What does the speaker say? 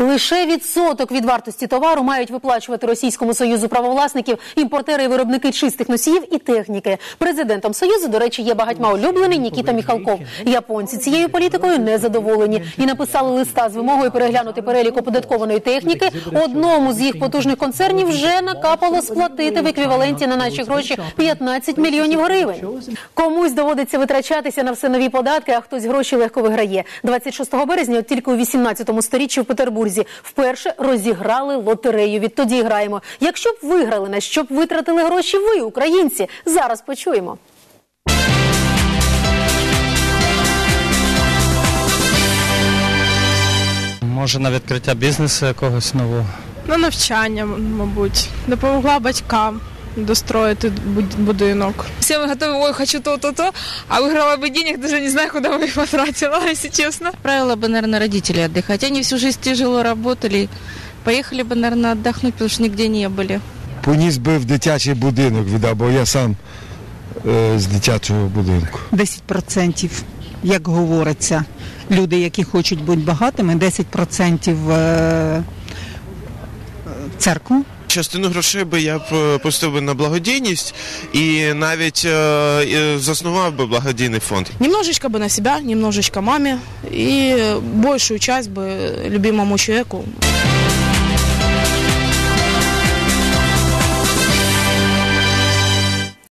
Лише відсоток від вартості товару мають виплачувати Російському Союзу правовласників, імпортери і виробники чистих носіїв і техніки. Президентом Союзу, до речі, є багатьма улюблений Нікіта Міхалков. Японці цією політикою не задоволені і написали листа з вимогою переглянути перелік оподаткованої техніки. Одному з їх потужних концернів вже накапало сплатити в еквіваленті на наші гроші 15 мільйонів гривень. Комусь доводиться витрачатися на все нові податки, а хтось гроші легко виграє. 26 березня, от тільки у 18 сторіччі в Петербурзі, вперше розіграли лотерею. Відтоді граємо. Якщо б виграли, на що б витратили гроші ви, українці? Зараз почуємо. Може на відкриття бізнесу якогось нового. На навчання, мабуть, допомогла батькам достроїти буд- будинок. Все мы готовы, ой, хочу то-то-то, а выиграла бы денег, даже не знаю, куда бы их потратила, если честно. Отправила бы, наверное, родителей отдыхать. Они всю жизнь тяжело работали. Поехали бы, наверное, отдохнуть, потому что нигде не были. Поніс би в дитячий будинок віддав, бо я сам е, з дитячого будинку. 10%, як говориться. Люди, які хочуть бути багатими, 10% е, церкву. Частину грошей би я е, пустив би на благодійність і навіть е, е, заснував би благодійний фонд. Немножечко би на себе, немножечко мамі і більшу часть би любимому человеку.